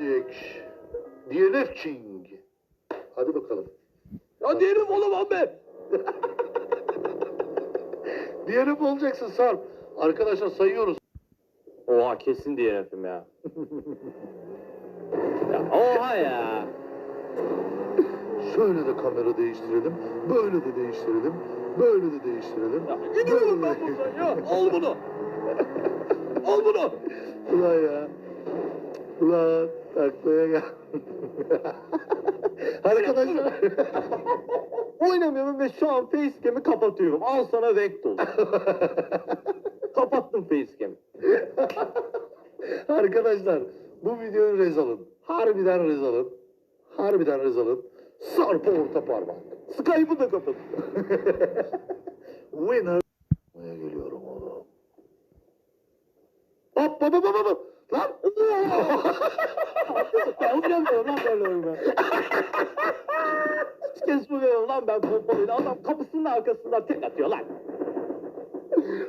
Lifting. DLFing. Hadi bakalım. Ya diyelim olamam ben. DLF olacaksın Sarp. Arkadaşlar sayıyoruz. Oha kesin DNF'im ya. ya oha ya. Şöyle de kamera değiştirelim. Böyle de değiştirelim. Böyle de değiştirelim. ya gidiyorum ben buradan ya. Al bunu. Al bunu. Ulan ya. Ulan taklaya gel. Arkadaşlar. Oynamıyorum ve şu an facecam'i kapatıyorum. Al sana Vectol. Kapattım facecam'i. Arkadaşlar bu videoyu rez alın. Harbiden rez alın. Harbiden rez alın. Sarpa orta parmak. Skype'ı da kapat. Winner. Buraya geliyorum oğlum. Hop hop hop hop hop. Lan. Ya oynamıyorum lan böyle kez vuruyorum lan ben pompalıyla. Adam kapısının arkasından tek atıyor lan.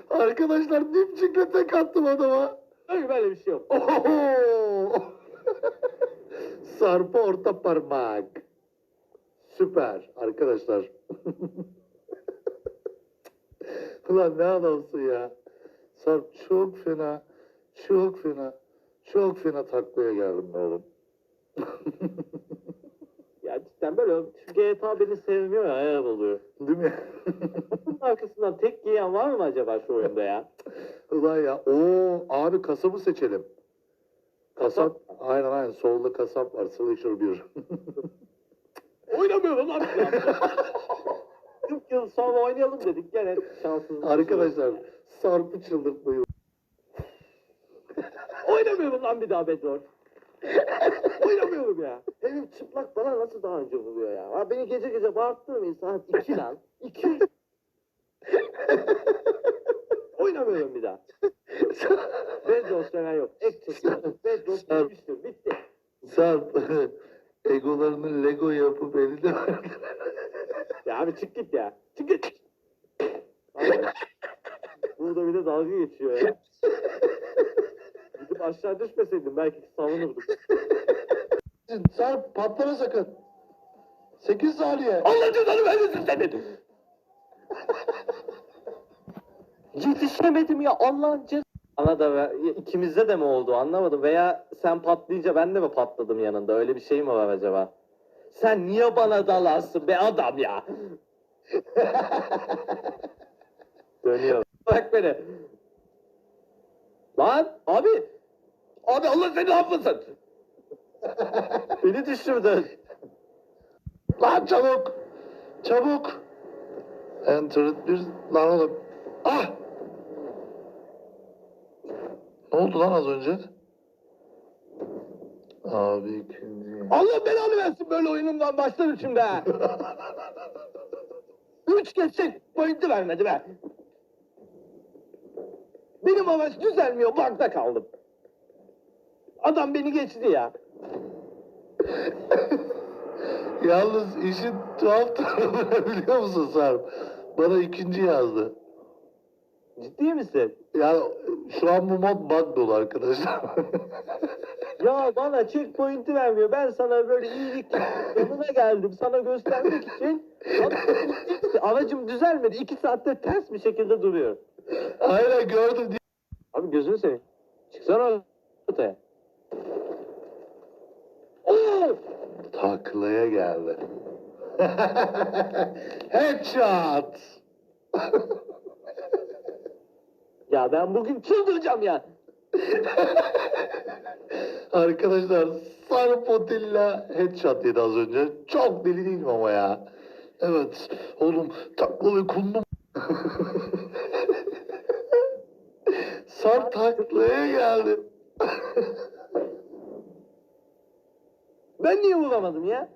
Arkadaşlar dipçikle tek attım adama. Öyle böyle bir şey yok. Oho! Sarpa orta parmak. Süper arkadaşlar. Ulan ne adamsın ya. Sarp çok fena, çok fena, çok fena taklaya geldim oğlum. Ya cidden böyle GTA beni sevmiyor ya ayar oluyor. Değil mi? Bunun arkasından tek giyen var mı acaba şu oyunda ya? Ulan ya. Oo abi kasabı seçelim. Kasap. Aynen aynen. Solda kasap var. Slasher 1. Oynamıyorum lan. ya. 40 yıl sonra oynayalım dedik gene şanssızlık. Arkadaşlar Sarp'ı çıldırtmayın. Oynamıyorum lan bir daha Bedor. Oynamıyorum ya. Benim çıplak bana nasıl daha önce buluyor ya? ya beni gece gece bağırttırmayın saat 2 lan. 2. Oynamıyorum bir daha. Bedros falan yok. Ek çekiyorum. Bedros bitmiştir. Bitti. Sarp egolarını Lego yapıp eline Ya abi çık git ya. Çık git. Abi, Burada bir de dalga geçiyor ya. Aşağı düşmeseydim belki savunurduk. Sarp patlama sakın. 8 saniye. Allah cezanı vermesin senin. Yetişemedim ya Allah'ın cezanı. Bana da ikimizde de mi oldu anlamadım. Veya sen patlayınca ben de mi patladım yanında? Öyle bir şey mi var acaba? Sen niye bana dalarsın be adam ya? Dönüyor. Bırak beni. Lan abi. Abi Allah seni yapmasın? beni düşürdün. Lan çabuk. Çabuk. Enter it bir lan oğlum. Ah. Ne oldu lan az önce? Abi ikinci. Allah belanı versin böyle oyunumdan başlarım şimdi ha. Üç geçecek pointi vermedi be. Benim amaç düzelmiyor, bakta kaldım. Adam beni geçti ya. Yalnız işin tuhaf tarafı ne biliyor musun Sarp? Bana ikinci yazdı. Ciddi misin? Yani şu an bu mod dolu arkadaşlar. Ya bana checkpoint'i vermiyor. Ben sana böyle iyilik yanına geldim. Sana göstermek için. Aracım düzelmedi. İki saatte ters bir şekilde duruyor. Aynen gördüm. Abi gözünü seveyim. Çıksana ortaya. Taklaya geldi. Headshot. Ya ben bugün çıldıracağım ya. Arkadaşlar Sarp Otilla headshot yedi az önce. Çok deli değil mi ama ya? Evet. Oğlum takla ve kundum. Sarp taklaya geldi. Ben niye vuramadım ya?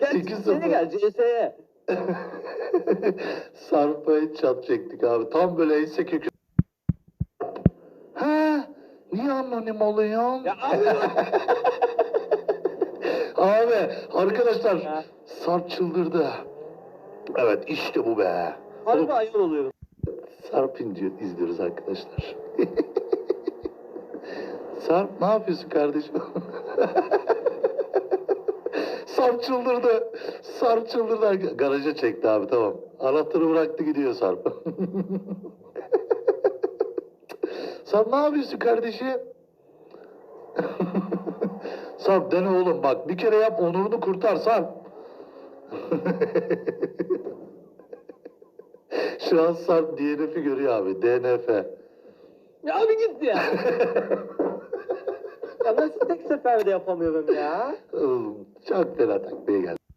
Gel 2-0. seni gel CS'ye. Sarp'a headshot çektik abi. Tam böyle ense kökü. Ha? Niye anonim oluyorsun? Ya abi. Abi arkadaşlar Ya. Sarp çıldırdı. Evet işte bu be. Harbi ayıl oluyorum. Sarp inci izliyoruz arkadaşlar. Sarp ne yapıyorsun kardeşim? Sarp çıldırdı. Sarp çıldırdı. Garaja çekti abi tamam. Anahtarı bıraktı gidiyor Sarp. Sarp ne yapıyorsun kardeşim? Sarp dene oğlum bak bir kere yap onurunu kurtar Sarp. Şu an Sarp DNF'i görüyor abi. DNF. Ya bir git ya. Nasıl tek seferde yapamıyorum ya? Çok fena takmaya geldi.